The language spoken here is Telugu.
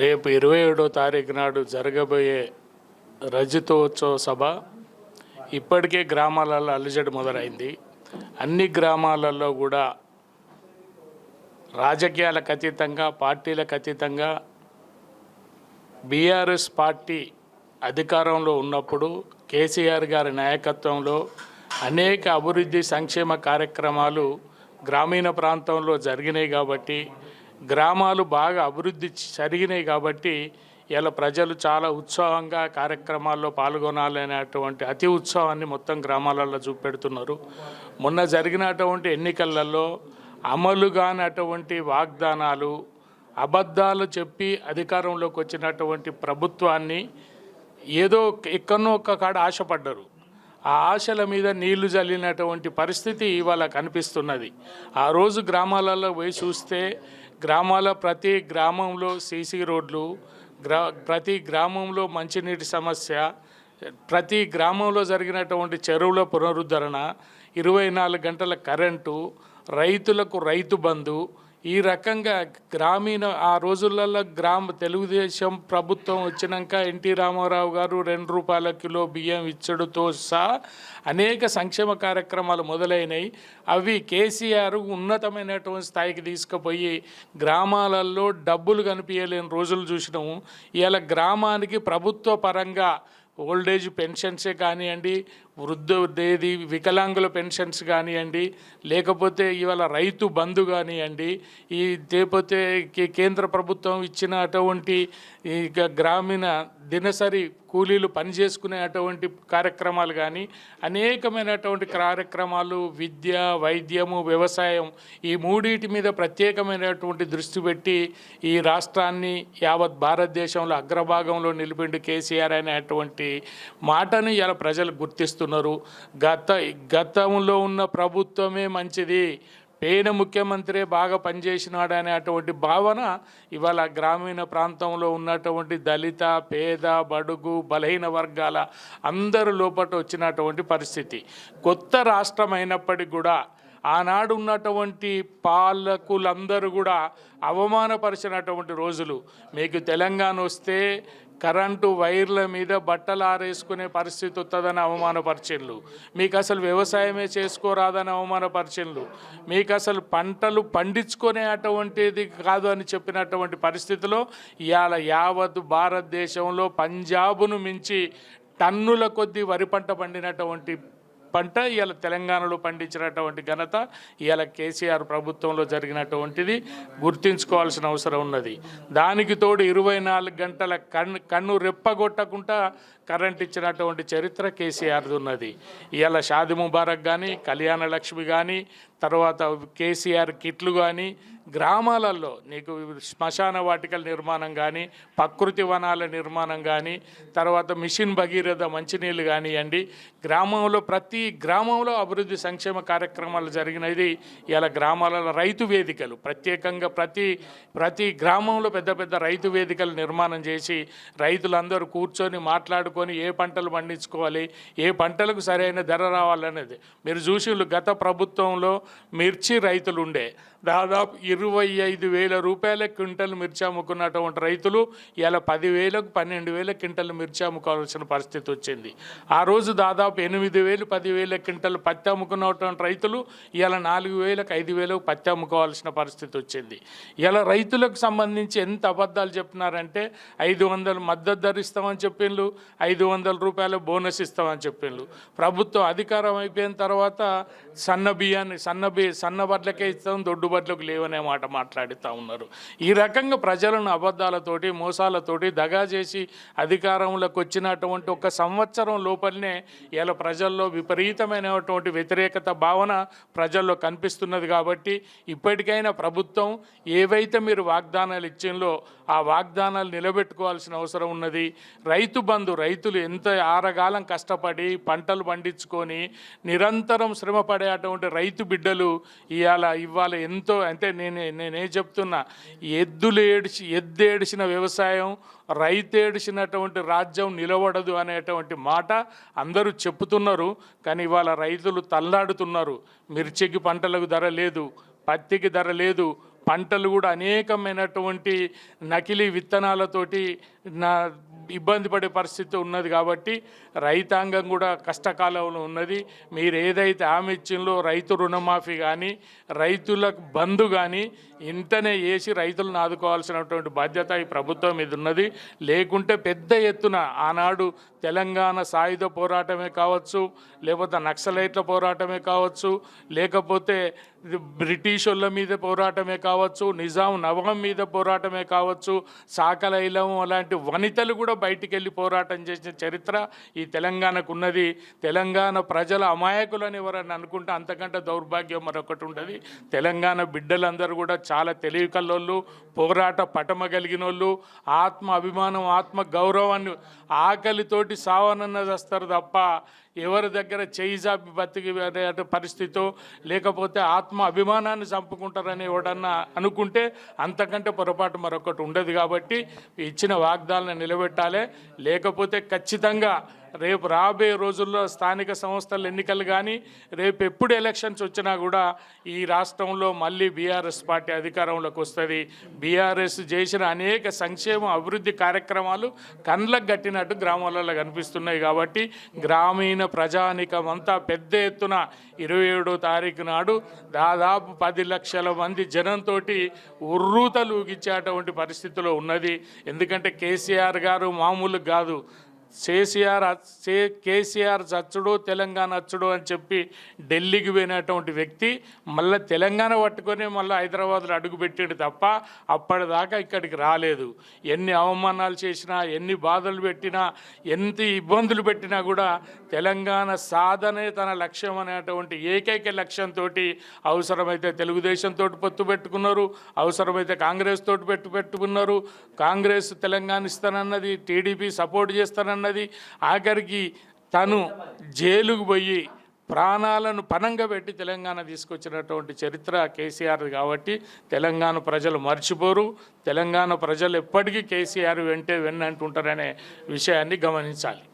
రేపు ఇరవై ఏడో తారీఖు నాడు జరగబోయే రజతోత్సవ సభ ఇప్పటికే గ్రామాలలో అలిజడి మొదలైంది. అన్ని గ్రామాలలో కూడా రాజకీయాలకు అతీతంగా పార్టీలకు అతీతంగా బీఆర్ఎస్ పార్టీ అధికారంలో ఉన్నప్పుడు కేసీఆర్ గారి నాయకత్వంలో అనేక అభివృద్ధి సంక్షేమ కార్యక్రమాలు గ్రామీణ ప్రాంతంలో జరిగినాయి కాబట్టి గ్రామాలు బాగా అభివృద్ధి జరిగినాయి కాబట్టి ఇలా ప్రజలు చాలా ఉత్సాహంగా కార్యక్రమాల్లో పాల్గొనాలనేటువంటి అతి ఉత్సాహాన్ని మొత్తం గ్రామాలలో చూపెడుతున్నారు. మొన్న జరిగినటువంటి ఎన్నికలలో అమలు కానటువంటి వాగ్దానాలు అబద్ధాలు చెప్పి అధికారంలోకి వచ్చినటువంటి ప్రభుత్వాన్ని ఏదో ఎక్కడో ఒక్క కాడ ఆశపడ్డరు. ఆ ఆశల మీద నీళ్ళు జల్లినటువంటి పరిస్థితి ఇవాళ కనిపిస్తున్నది. ఆ రోజు గ్రామాలలో పోయి చూస్తే గ్రామాల ప్రతి గ్రామంలో సీసీ రోడ్లు గ్రా ప్రతి గ్రామంలో మంచినీటి సమస్య ప్రతి గ్రామంలో జరిగినటువంటి చెరువుల పునరుద్ధరణ ఇరవై నాలుగు గంటల కరెంటు రైతులకు రైతు బంధు ఈ రకంగా గ్రామీణ ఆ రోజులలో గ్రామ తెలుగుదేశం ప్రభుత్వం వచ్చినాక ఎన్టీ రామారావు గారు రెండు రూపాయల కిలో బియ్యం ఇచ్చడంతో సహా అనేక సంక్షేమ కార్యక్రమాలు మొదలైనవి అవి కేసీఆర్ ఉన్నతమైనటువంటి స్థాయికి తీసుకుపోయి గ్రామాలలో డబ్బులు కనిపించలేని రోజులు చూసినాము. ఇవాళ గ్రామానికి ప్రభుత్వ పరంగా ఓల్డేజ్ పెన్షన్సే కానివ్వండి వృద్ధ ఏది వికలాంగుల పెన్షన్స్ కానివ్వండి లేకపోతే ఇవాళ రైతు బంధు కానివ్వండి ఈ లేకపోతే కేంద్ర ప్రభుత్వం ఇచ్చిన అటువంటి గ్రామీణ దినసరి కూలీలు పనిచేసుకునే అటువంటి కార్యక్రమాలు కానీ అనేకమైనటువంటి కార్యక్రమాలు విద్య వైద్యము వ్యవసాయం ఈ మూడింటి మీద ప్రత్యేకమైనటువంటి దృష్టి పెట్టి ఈ రాష్ట్రాన్ని యావత్ భారతదేశంలో అగ్రభాగంలో నిలిపిండు కేసీఆర్ అనేటువంటి మాటను ఇలా ప్రజలు చేస్తున్నారు. గత గతంలో ఉన్న ప్రభుత్వమే మంచిది. పేన ముఖ్యమంత్రి బాగా పనిచేసినాడు అనేటువంటి భావన ఇవాళ గ్రామీణ ప్రాంతంలో ఉన్నటువంటి దళిత పేద బడుగు బలహీన వర్గాల అందరు లోపట వచ్చినటువంటి పరిస్థితి. కొత్త రాష్ట్రం అయినప్పటికీ కూడా ఆనాడు ఉన్నటువంటి పాలకులందరూ కూడా అవమానపరిచినటువంటి రోజులు. మీకు తెలంగాణ వస్తే కరెంటు వైర్ల మీద బట్టలు ఆరేసుకునే పరిస్థితి వస్తుందని అవమానపరిచిండ్లు. మీకు అసలు వ్యవసాయమే చేసుకోరాదని అవమానపరిచిండ్లు. మీకు అసలు పంటలు పండించుకునే అటువంటిది కాదు అని చెప్పినటువంటి పరిస్థితిలో ఇవాళ యావత్ భారతదేశంలో పంజాబును మించి టన్నుల కొద్దీ వరి పంట పండినటువంటి పంట ఇవాళ తెలంగాణలో పండించినటువంటి ఘనత ఇవాళ కేసీఆర్ ప్రభుత్వంలో జరిగినటువంటిది గుర్తించుకోవాల్సిన అవసరం ఉన్నది. దానికి తోడు ఇరవై నాలుగు గంటల కన్ను కన్ను రెప్పగొట్టకుండా కరెంట్ ఇచ్చినటువంటి చరిత్ర కేసీఆర్ది ఉన్నది. ఇవాళ షాది ముబారక్ కానీ కళ్యాణ లక్ష్మి కానీ తర్వాత కేసీఆర్ కిట్లు కానీ గ్రామాలలో నీకు శ్మశాన వాటికల నిర్మాణం కానీ ప్రకృతి వనాల నిర్మాణం కానీ తర్వాత మిషన్ భగీరథ మంచినీళ్ళు కానివ్వండి గ్రామంలో ప్రతి గ్రామంలో అభివృద్ధి సంక్షేమ కార్యక్రమాలు జరిగినది ఇలా గ్రామాలలో రైతు వేదికలు. ప్రత్యేకంగా ప్రతి ప్రతి గ్రామంలో పెద్ద పెద్ద రైతు వేదికలు నిర్మాణం చేసి రైతులందరూ కూర్చొని మాట్లాడుకొని ఏ పంటలు పండించుకోవాలి ఏ పంటలకు సరైన ధర రావాలనేది. మీరు చూసి గత ప్రభుత్వంలో మిర్చి రైతులు ఉండే దాదాపు ఇరవై ఐదు వేల రూపాయల క్వింటల్ మిర్చి అమ్ముకున్నటువంటి రైతులు ఇలా పదివేలకు పన్నెండు వేల క్వింటల్ మిర్చి అమ్ముకోవాల్సిన పరిస్థితి వచ్చింది. ఆ రోజు దాదాపు ఎనిమిది వేలు పదివేల క్వింటల్ పత్తి అమ్ముకున్నటువంటి రైతులు ఇలా నాలుగు వేలకు ఐదు వేలకు పత్తి అమ్ముకోవాల్సిన పరిస్థితి వచ్చింది. ఇలా రైతులకు సంబంధించి ఎంత అబద్ధాలు చెప్తున్నారంటే ఐదు వందలు మద్దతు ధర ఇస్తామని చెప్పిండ్రు ఐదు వందల రూపాయల బోనస్ ఇస్తామని చెప్పిండ్రు ప్రభుత్వం అధికారం అయిపోయిన తర్వాత సన్న బియ్యాన్ని సన్న బి సన్న బడ్లకే ఇస్తాం దొడ్డు అందుబాటులోకి లేవనే మాట మాట్లాడుతూ ఉన్నారు. ఈ రకంగా ప్రజలను అబద్ధాలతోటి మోసాలతోటి దగా చేసి అధికారంలోకి వచ్చినటువంటి ఒక సంవత్సరం లోపలనే ఇలా ప్రజల్లో విపరీతమైనటువంటి వ్యతిరేకత భావన ప్రజల్లో కనిపిస్తున్నది కాబట్టి ఇప్పటికైనా ప్రభుత్వం ఏవైతే మీరు వాగ్దానాలు ఇచ్చిందో ఆ వాగ్దానాలు నిలబెట్టుకోవాల్సిన అవసరం ఉన్నది. రైతు బంధు రైతులు ఎంత ఆరగాలం కష్టపడి పంటలు పండించుకొని నిరంతరం శ్రమపడేటువంటి రైతు బిడ్డలు ఇవాళ ఇవాళ ఎంత అంటే నేను నేనే చెప్తున్నా ఎద్దులు ఏడిచి వ్యవసాయం రైతేడిచినటువంటి రాజ్యం నిలబడదు అనేటువంటి మాట అందరూ చెప్తున్నారు కానీ ఇవాళ రైతులు తల్లాడుతున్నారు మిర్చికి పంటలకు ధర లేదు పత్తికి ధర లేదు పంటలు కూడా అనేకమైనటువంటి నకిలీ విత్తనాలతోటి నా ఇబ్బంది పడే పరిస్థితి ఉన్నది కాబట్టి రైతాంగం కూడా కష్టకాలంలో ఉన్నది. మీరు ఏదైతే హామీ ఇచ్చిందో రైతు రుణమాఫీ కానీ రైతులకు బంధు కానీ ఇంతనే వేసి రైతులను ఆదుకోవాల్సినటువంటి బాధ్యత ఈ ప్రభుత్వం మీద ఉన్నది. లేకుంటే పెద్ద ఎత్తున ఆనాడు తెలంగాణ సాయుధ పోరాటమే కావచ్చు లేకపోతే నక్సలైట్ల పోరాటమే కావచ్చు లేకపోతే బ్రిటిష్ వాళ్ళ మీద పోరాటమే కావచ్చు నిజాం నవం మీద పోరాటమే కావచ్చు సాకలైలం అలాంటి వనితలు కూడా బయటికి వెళ్ళి పోరాటం చేసిన చరిత్ర ఈ తెలంగాణకు ఉన్నది. తెలంగాణ ప్రజల అమాయకులని ఎవరని అనుకుంటే అంతకంటే దౌర్భాగ్యం మరొకటి ఉంటుంది తెలంగాణ బిడ్డలందరూ కూడా చాలా తెలివి కల్లోళ్ళు పోరాట పటమ కలిగిన వాళ్ళు ఆత్మ అభిమానం ఆత్మ గౌరవాన్ని ఆకలితోటి సావనన్న చేస్తారు తప్ప ఎవరి దగ్గర చేయి జాపి బతికి పరిస్థితో లేకపోతే ఆత్మ అభిమానాన్ని చంపుకుంటారని ఎవడన్నా అనుకుంటే అంతకంటే పొరపాటు మరొకటి ఉండదు కాబట్టి ఇచ్చిన వాగ్దాలను నిలబెట్టాలి. లేకపోతే ఖచ్చితంగా రేపు రాబోయే రోజుల్లో స్థానిక సంస్థల ఎన్నికలు కానీ రేపు ఎప్పుడు ఎలక్షన్స్ వచ్చినా కూడా ఈ రాష్ట్రంలో మళ్ళీ బీఆర్ఎస్ పార్టీ అధికారంలోకి వస్తుంది. బీఆర్ఎస్ చేసిన అనేక సంక్షేమ అభివృద్ధి కార్యక్రమాలు కండ్లకు గట్టినట్టు గ్రామాలలో కనిపిస్తున్నాయి కాబట్టి గ్రామీణ ప్రజానికం అంతా పెద్ద ఎత్తున ఇరవై ఏడో తారీఖు నాడు దాదాపు పది లక్షల మంది జనంతో ఉర్రూతలు ఊగించేటువంటి పరిస్థితిలో ఉన్నది. ఎందుకంటే కేసీఆర్ గారు మామూలు కాదు. కేసీఆర్ సే కేసీఆర్ చచ్చుడు తెలంగాణ అచ్చుడు అని చెప్పి ఢిల్లీకి పోయినటువంటి వ్యక్తి మళ్ళీ తెలంగాణ పట్టుకొని మళ్ళీ హైదరాబాద్లో అడుగుపెట్టాడు తప్ప అప్పటిదాకా ఇక్కడికి రాలేదు. ఎన్ని అవమానాలు చేసినా ఎన్ని బాధలు పెట్టినా ఎంత ఇబ్బందులు పెట్టినా కూడా తెలంగాణ సాధనే తన లక్ష్యం అనేటువంటి ఏకైక లక్ష్యంతో అవసరమైతే తెలుగుదేశంతో పొత్తు పెట్టుకున్నారు అవసరమైతే కాంగ్రెస్ తోటి పెట్టు పెట్టుకున్నారు. కాంగ్రెస్ తెలంగాణ ఇస్తానన్నది టీడీపీ సపోర్ట్ చేస్తానన్నది ఆఖరికి తను జైలుకు పోయి ప్రాణాలను పనంగా పెట్టి తెలంగాణ తీసుకొచ్చినటువంటి చరిత్ర కేసీఆర్ కాబట్టి తెలంగాణ ప్రజలు మర్చిపోరు. తెలంగాణ ప్రజలు ఎప్పటికీ కేసీఆర్ వెంటే వెన్నంటుంటారనే విషయాన్ని గమనించాలి.